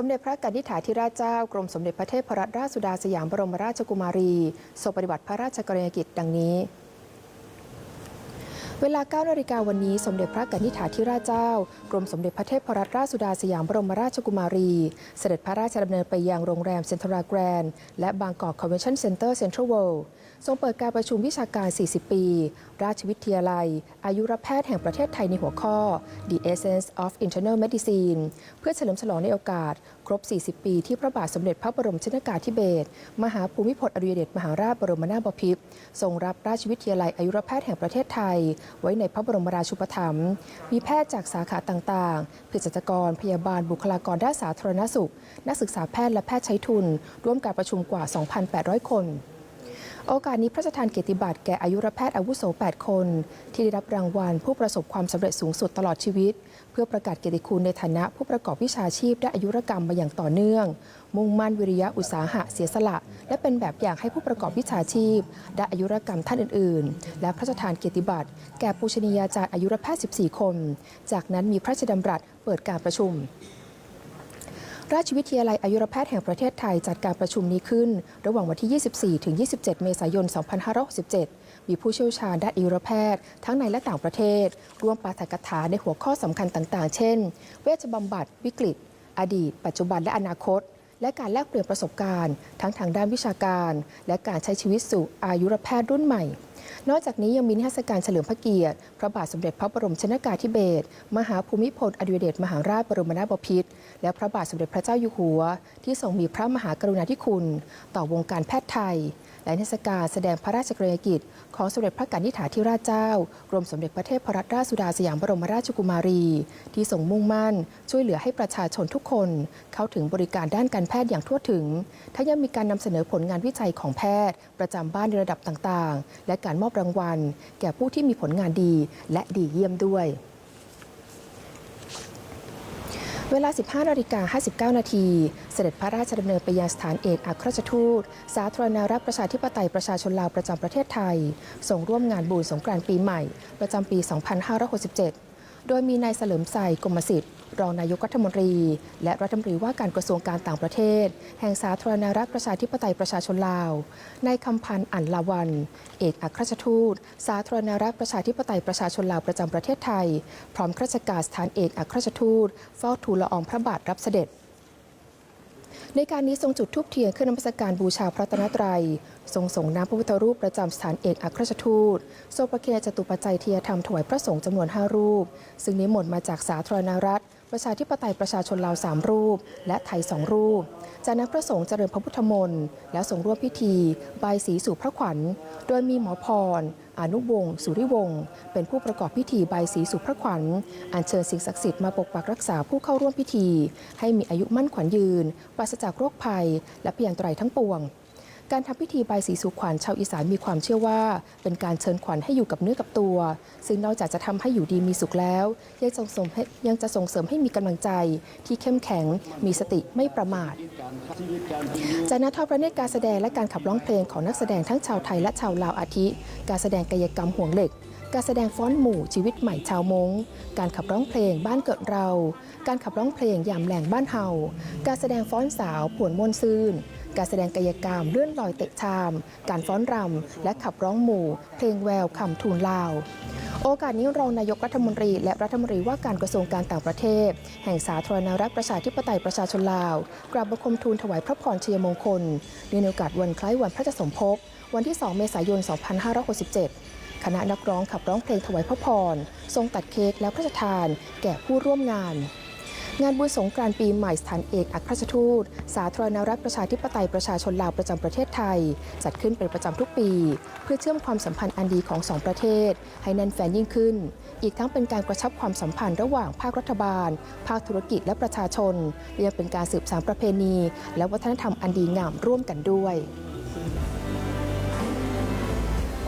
สมเด็จพระกนิษฐาธิราชเจ้ากรมสมเด็จพระเทพรัตนราชสุดาสยามบรมราชกุมารีทรงปฏิบัติพระราชกรณียกิจดังนี้ เวลา9นาฬิกาวันนี้สมเด็จพระกนิษฐาธิราชเจ้า กรมสมเด็จพระเทพรัตนราชสุดาสยามบรมราชกุมารี เสด็จพระราชดำเนินไปยังโรงแรมเซ็นทรัลแกรนด์และบางกอกคอนเวนชั่นเซ็นเตอร์เซ็นทรัลเวิลด์ทรงเปิดการประชุมวิชาการ 40 ปี ราชวิทยาลัย อายุรแพทย์แห่งประเทศไทยในหัวข้อ The Essence of Internal Medicine เพื่อเฉลิมฉลองในโอกาส ครบ 40 ปีที่พระบาทสมเด็จพระบรมชนกาธิเบศรมหาภูมิพลอดุลยเดชมหาราชบรมนาถบพิตรทรงรับราชวิทยาลัยอายุรแพทย์แห่งประเทศไทย ไว้ในพระบรมราชูปถัมภ์มีแพทย์จากสาขาต่างๆเภสัชกร พยาบาลบุคลากรด้านสาธารณสุข นักศึกษาแพทย์และแพทย์ใช้ทุน ร่วมการประชุมกว่า 2,800 คน โอกาสนี้พระราชทานเกียรติบัตรแก่อายุรแพทย์อาวุโส 8 คน ที่ได้รับรางวัลผู้ประสบความสำเร็จสูงสุดตลอดชีวิต เพื่อประกาศเกียรติคุณในฐานะผู้ประกอบวิชาชีพด้านอายุรกรรมมาอย่างต่อเนื่อง มุ่งมั่นวิริยะอุตสาหะเสียสละ และเป็นแบบอย่างให้ผู้ประกอบวิชาชีพด้านอายุรกรรมท่านอื่น ๆ และพระราชทานเกียรติบัตรแก่ปูชนียาจารย์อายุรแพทย์ 14 คน จากนั้นมีพระราชดำรัสเปิดการประชุม ราชวิทยาลัยอายุรแพทย์แห่งประเทศไทยจัดการประชุมนี้ขึ้น ระหว่างวันที่ 24 ถึง 27 เมษายน 2567 มีผู้เชี่ยวชาญด้านอายุรแพทย์ ทั้งในและต่างประเทศ ร่วมปาฐกถาในหัวข้อสำคัญต่างๆ เช่น เวชบำบัด วิกฤต อดีต ปัจจุบันและอนาคต และการแลกเปลี่ยนประสบการณ์ ทั้งทางด้านวิชาการ และการใช้ชีวิตสู่อายุรแพทย์รุ่นใหม่ นอกจากนี้ยังมีนิทรรศการเฉลิมพระเกียรติ พระบาทสมเด็จพระบรมชนกาธิเบศรมหาภูมิพลอดุลยเดชมหาราชบรมนาถบพิตรและพระบาทสมเด็จพระเจ้าอยู่หัว ที่ทรงมีพระมหากรุณาธิคุณ ต่อวงการแพทย์ไทย และนิทศการแสดงพระราชกรณียกิจ ของสมเด็จพระกนิษฐาธิราชเจ้ากรมสมเด็จพระเทพรัตนราชสุดาสยามบรมราชกุมารี ที่ทรงมุ่งมั่น ช่วยเหลือให้ประชาชนทุกคน เข้าถึงบริการด้านการแพทย์อย่างทั่วถึงทั้งยังมีการนำเสนอผลงานวิจัยของแพทย์ ประจำบ้านในระดับต่างๆ และการมอบรางวัล แก่ผู้ที่มีผลงานดีและดีเยี่ยมด้วย เวลา 15นาฬิกา59 นาที เสด็จพระราชดำเนินไปยังสถานเอกอัครราชทูต สาธารณรัฐประชาธิปไตยประชาชนลาวประจำประเทศไทย ส่งร่วมงานบุญสงกรานต์ปีใหม่ ประจำปี 2567 โดยมีนายเสลิมใส่กรมสิทธิ์ รองนายกรัฐมนตรี และรัฐมนตรีว่าการกระทรวงการต่างประเทศ แห่งสาธารณรัฐประชาธิปไตยประชาชนลาว นายคำพันธ์อั๋นลาวัน เอกอัครราชทูต สาธารณรัฐประชาธิปไตยประชาชนลาวประจำประเทศไทย พร้อมข้าราชการสถานเอกอัครราชทูตเฝ้าทูลละอองพระบาทรับเสด็จ ในการนี้ทรงจุดทูบเทียนขึ้นนมัสการบูชาพระตนตรัย ทรงส่งน้ำพระพุทธรูปประจำสถานเอกอัครราชทูตทรงประเคนจตุปัจจัยเทียธรรมถวายพระสงฆ์จำนวน 5 รูป ซึ่งนิมนต์มาจากสาธารณรัฐ ประชาธิปไตยประชาชนลาว3รูป และไทย2รูป จากนั้นพระสงฆ์เจริญพระพุทธมนต์แล้วส่งร่วมพิธีบายสีสู่พระขวัญ โดยมีหมอพร อนุวงศ์สุริวงศ์เป็นผู้ประกอบพิธีใบายสีสู่พระขวัญ อัญเชิญสิ่งศักดิ์สิทธิ์มาปกปักรักษาผู้เข้าร่วมพิธี ให้มีอายุมั่นขวัญยืนปราศจากโรคภัย และเพียันตรทั้งปวง การทำพิธีบายสีสู่ขวัญชาวอีสานมีความเชื่อว่า เป็นการเชิญขวัญให้อยู่กับเนื้อกับตัว ซึ่งนอกจากจะทำให้อยู่ดีมีสุขแล้ว ยังส่งเสริมยังจะส่งเสริมให้มีกำลังใจ ที่เข้มแข็งมีสติไม่ประมาทจากนั้นทอดพระเนตรการแสดงและการขับร้องเพลงของนักแสดงทั้งชาวไทยและชาวลาวอาทิ การแสดงกายกรรมห่วงเหล็ก การแสดงฟ้อนหมู่ชีวิตใหม่ชาวมงการขับร้องเพลงบ้านเกิดเรา การขับร้องเพลงยามแหลงบ้านเฮาการแสดงฟ้อนสาวผวนมวนซื่น การแสดงกายกรรมเลื่อนลอยเตะชาม การฟ้อนรำ และขับร้องหมู่ เพลงแววคำทูลลาว โอกาสนี้รองนายกรัฐมนตรีและรัฐมนตรีว่าการกระทรวงการต่างประเทศ แห่งสาธารณรัฐประชาธิปไตยประชาชนลาวกราบบังคมทูลถวายพระพรชัยมงคลในโอกาสวันคล้ายวันพระจสมภพวันที่ 2 เมษายน 2567คณะนักร้องขับร้องเพลงถวายพระพร ทรงตัดเค้กและพระราชทาน แก่ผู้ร่วมงาน งานบุญสงกรานต์ปีใหม่สถานเอกอัครราชทูต สาธารณรัฐประชาธิปไตยประชาชนลาวประจำประเทศไทย จัดขึ้นเป็นประจำทุกปี เพื่อเชื่อมความสัมพันธ์อันดีของสองประเทศ ให้แน่นแฟนยิ่งขึ้น อีกทั้งเป็นการกระชับความสัมพันธ์ระหว่างภาครัฐบาล ภาคธุรกิจและประชาชนยังเป็นการสืบสานประเพณี และวัฒนธรรมอันดีงามร่วมกันด้วย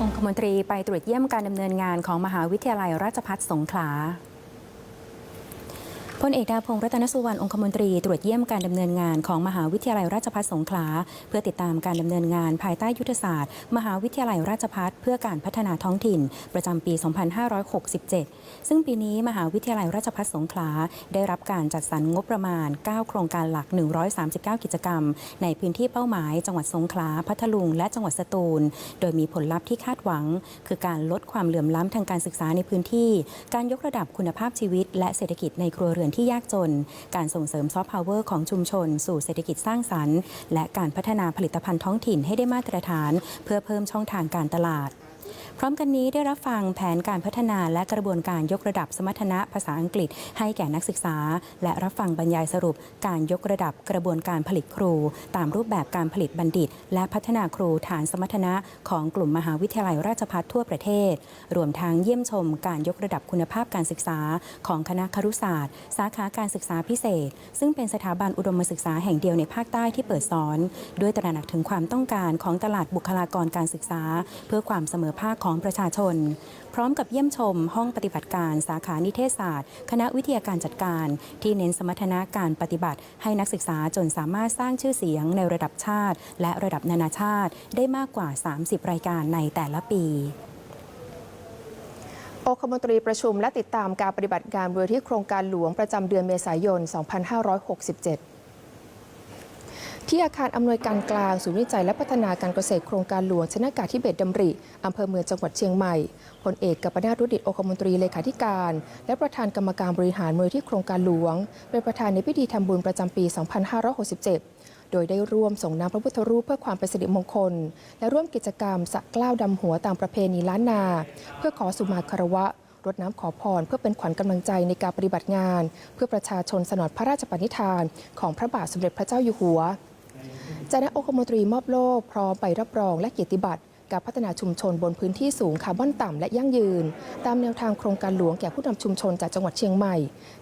องคมนตรีไปตรวจเยี่ยมการดำเนินงานของมหาวิทยาลัยราชภัฏสงขลา พลเอกดาพงศ์รัตนสุวรรณองคมนตรีตรวจเยี่ยมการดำเนินงานของมหาวิทยาลัยราชภัฏสงขลา เพื่อติดตามการดำเนินงานภายใต้ยุทธศาสตร์ มหาวิทยาลัยราชภัฏเพื่อการพัฒนาท้องถิ่น ประจำปี 2567 ซึ่งปีนี้มหาวิทยาลัยราชภัฏสงขลาได้รับการจัดสรรงบประมาณ 9 โครงการหลัก 139 กิจกรรม ในพื้นที่เป้าหมาย จังหวัดสงขลา พัทลุง และจังหวัดสตูล โดยมีผลลัพธ์ที่คาดหวัง คือการลดความเหลื่อมล้ำทางการศึกษาในพื้นที่ การยกระดับคุณภาพชีวิต และเศรษฐกิจในครัวเรือนที่ยากจน การส่งเสริมซอฟต์พาวเวอร์ของชุมชน สู่เศรษฐกิจสร้างสรรค์ และการพัฒนาผลิตภัณฑ์ท้องถิ่นให้ได้มาตรฐาน เพื่อเพิ่มช่องทางการตลาด พร้อมกันนี้ได้รับฟังแผนการพัฒนาและกระบวนการยกระดับสมรรถนะภาษาอังกฤษ ให้แก่นักศึกษา และรับฟังบรรยายสรุป การยกระดับกระบวนการผลิตครู ตามรูปแบบการผลิตบัณฑิต และพัฒนาครูฐานสมรรถนะของกลุ่มมหาวิทยาลัยราชภัฏทั่วประเทศ รวมทั้งเยี่ยมชมการยกระดับคุณภาพการศึกษา ของคณะครุศาสตร์ สาขาการศึกษาพิเศษ ซึ่งเป็นสถาบันอุดมศึกษาแห่งเดียวในภาคใต้ที่เปิดสอน ด้วยตระหนักถึงความต้องการของตลาดบุคลากรการศึกษา เพื่อความเสมอภาคของของประชาชน พร้อมกับเยี่ยมชมห้องปฏิบัติการสาขานิเทศศาสตร์ คณะวิทยาการจัดการ ที่เน้นสมรรถนะการปฏิบัติ ให้นักศึกษาจนสามารถสร้างชื่อเสียงในระดับชาติ และระดับนานาชาติ ได้มากกว่า 30 รายการในแต่ละปีองคมนตรีประชุมและติดตามการปฏิบัติงานบริที่โครงการหลวงประจำเดือนเมษายน 2567 ที่อาคารอำนวยการกลางศูนย์วิจัยและพัฒนาการเกษตรโครงการหลวงชนะกาธิเบศรดำริอำเภอเมืองจังหวัดเชียงใหม่พลเอกกัปนาถรุดิตโอคมนตรีเลขาธิการ และประธานกรรมการบริหารมูลที่โครงการหลวง เป็นประธานในพิธีทำบุญประจำปี 2567 โดยได้ร่วมส่งน้ำพระพุทธรูปเพื่อความเป็นสิริมงคล และร่วมกิจกรรมสักกล้าวดำหัวตามประเพณีล้านนา เพื่อขอสุมาคารวะรดน้ำขอพร เพื่อเป็นขวัญกำลังใจในการปฏิบัติงาน เพื่อประชาชนสนองพระราชปณิธาน ของพระบาทสมเด็จพระเจ้าอยู่หัว จากนั้นองคมนตรีมอบโล่พร้อมใบรับรองและเกียรติบัตร การพัฒนาชุมชนบนพื้นที่สูงคาร์บอนต่ำและยั่งยืน ตามแนวทางโครงการหลวงแก่ผู้นำชุมชนจากจังหวัดเชียงใหม่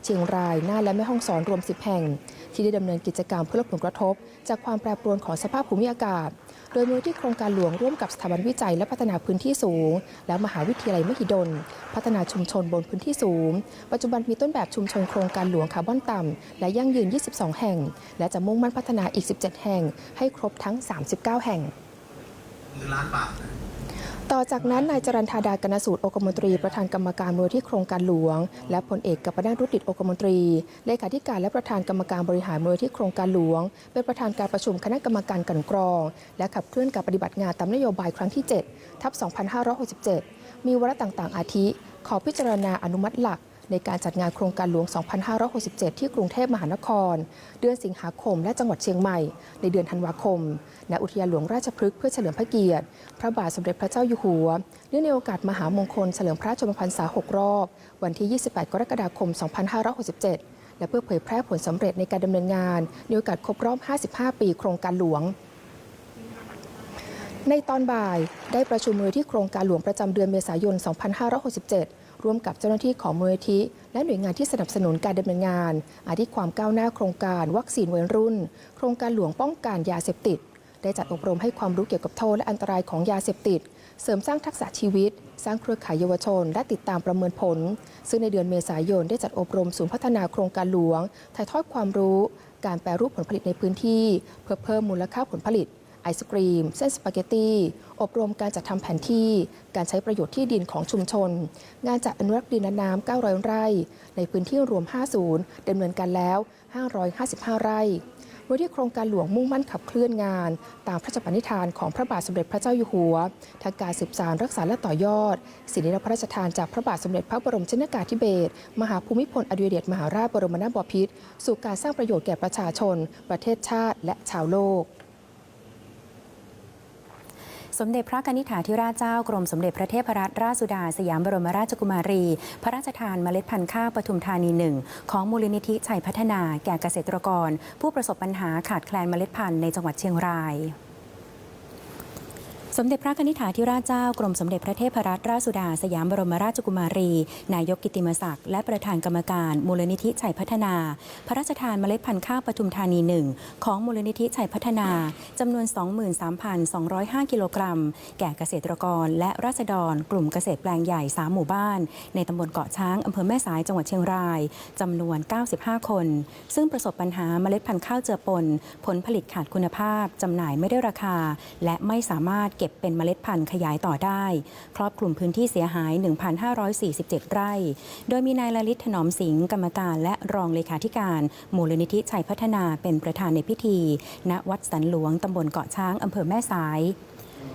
เชียงรายน่านและแม่ฮ่องสอนรวม 10 แห่ง ที่ได้ดำเนินกิจกรรมเพื่อลดผลกระทบ จากความแปรปรวนของสภาพภูมิอากาศ โดยมูลที่โครงการหลวงร่วมกับสถาบันวิจัยและพัฒนาพื้นที่สูง และมหาวิทยาลัยมหิดล พัฒนาชุมชนบนพื้นที่สูง ปัจจุบันมีต้นแบบชุมชนโครงการหลวงคาร์บอนต่ำและยั่งยืน 22 แห่ง และจะมุ่งมั่นพัฒนาอีก 17 แห่ง ให้ครบทั้ง 39 แห่ง ล้านบาทนะต่อจากนั้น นายจรันธาดากนสูตรองคมนตรีประธานกรรมการมูลที่โครงการหลวง และพลเอกกัปนาถรุดิตองคมนตรี เลขาธิการและประธานกรรมการบริหารมูลที่โครงการหลวง เป็นประธานการประชุมคณะกรรมการกันกรอง และขับเคลื่อนการปฏิบัติงานตามนโยบายครั้งที่7ทับ2567 มีวาระต่างๆ อาทิ ขอพิจารณาอนุมัติหลัก ในการจัดงานโครงการหลวง 2567 ที่กรุงเทพมหานคร เดือนสิงหาคมและจังหวัดเชียงใหม่ ในเดือนธันวาคม ณ อุทยานหลวงราชพฤกษ์เพื่อเฉลิมพระเกียรติ พระบาทสมเด็จพระเจ้าอยู่หัว เนื่องในโอกาสมหามงคลเฉลิมพระชนมพรรษา 6 รอบ วันที่ 28 กรกฎาคม 2567 และเพื่อเผยแพร่ผลสำเร็จในการดำเนินงานในโอกาสครบรอบ 55 ปีโครงการหลวง ในตอนบ่ายได้ประชุมมูลที่โครงการหลวงประจำเดือนเมษายน 2567 ร่วมกับเจ้าหน้าที่ของมูลนิธิและหน่วยงานที่สนับสนุนการดำเนินงานอาทิความก้าวหน้าโครงการวัคซีนวัยรุ่น โครงการหลวงป้องกันยาเสพติด ได้จัดอบรมให้ความรู้เกี่ยวกับโทษและอันตรายของยาเสพติด เสริมสร้างทักษะชีวิต สร้างเครือข่ายเยาวชน และติดตามประเมินผล ซึ่งในเดือนเมษายนได้จัดอบรมศูนย์พัฒนาโครงการหลวงถ่ายทอดความรู้ การแปรรูปผลผลิตในพื้นที่ เพื่อเพิ่มมูลค่าผลผลิต อศกรีม เส้นสปาเกตตีอบรมการจัดทำแผนที่ การใช้ประโยชน์ที่ดินของชุมชน งานจัดอนุรักษ์ดินและน้ำ900 ไร่ ในพื้นที่รวม 5 ศูนย์ดำเนินการแล้ว 555 ไร่โดยที่โครงการหลวงมุ่งมั่นขับเคลื่อนงาน ตามพระราชปณิธานของพระบาทสมเด็จพระเจ้าอยู่หัวทางการสืบสานรักษาและต่อยอดสิ่งที่ได้รับพระราชทานจากพระบาทสมเด็จพระบรมชนกาธิเบศรมหาภูมิพลอดุลยเดชมหาราชบรมนาถบพิตรสู่การสร้างประโยชน์แก่ประชาชน ประเทศชาติ และชาวโลก สมเด็จพระกนิษฐาธิราชเจ้ากรมสมเด็จพระเทพรัตนราชสุดาสยามบรมราชกุมารี พระราชทานเมล็ดพันธุ์ข้าวปทุมธานีหนึ่งของมูลนิธิชัยพัฒนาแก่เกษตรกร ผู้ประสบปัญหาขาดแคลนเมล็ดพันธุ์ในจังหวัดเชียงราย สมเด็จพระนิธิถาธิราชเจ้ากรมสมเด็จพระเทพรัตนราชสุดา สยามบรมราชกุมารี นายกกิติมศักดิ์และประธานกรรมการ มูลนิธิชัยพัฒนา พระราชทานเมล็ดพันธุ์ข้าวปทุมธานีหนึ่งของมูลนิธิชัยพัฒนาจำนวน 23,205 กิโลกรัม แก่เกษตรกรและราษฎร กลุ่มเกษตรแปลงใหญ่ 3 หมู่บ้าน ในตำบลเกาะช้างอำเภอแม่สายจังหวัดเชียงรายจำนวน 95 คน ซึ่งประสบปัญหาเมล็ดพันธุ์ข้าวเจือปน ผลผลิตขาดคุณภาพจำหน่ายไม่ได้ราคา และไม่สามารถเก็บเป็นเมล็ดพันธุ์ขยายต่อได้ ครอบคลุมพื้นที่เสียหาย 1,547 ไร่ โดยมีนายลลิตถนอมสิงห์กรรมการและรองเลขาธิการมูลนิธิชัยพัฒนาเป็นประธานในพิธี ณวัดสันหลวงตำบลเกาะช้างอำเภอแม่สาย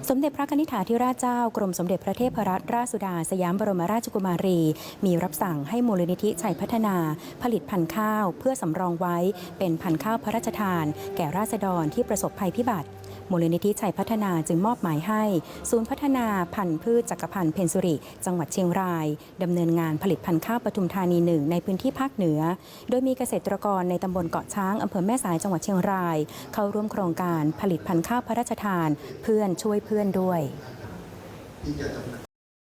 สมเด็จพระนิธิาธิราชเจ้ากรมสมเด็จพระเทพรัตนราชสุดา สยามบรมราชกุมารี มีรับสั่งให้มูลนิธิชัยพัฒนา ผลิตพันธุ์ข้าว เพื่อสำรองไว้เป็นพันธุ์ข้าวพระราชทาน แก่ราษฎรที่ประสบภัยพิบัติมูลนิธิชัยพัฒนาจึงมอบหมายให้ ศูนย์พัฒนาพันธุ์พืชจักรพันธ์เพนสุริ จังหวัดเชียงรายดำเนินงานผลิตพันธุ์ข้าวปทุมธานีหนึ่งในพื้นที่ภาคเหนือ โดยมีเกษตรกรในตำบลเกาะช้างอำเภอแม่สายจังหวัดเชียงราย เข้าร่วมโครงการผลิตพันธุ์ข้าวพระราชทาน เพื่อนช่วยเพื่อนด้วย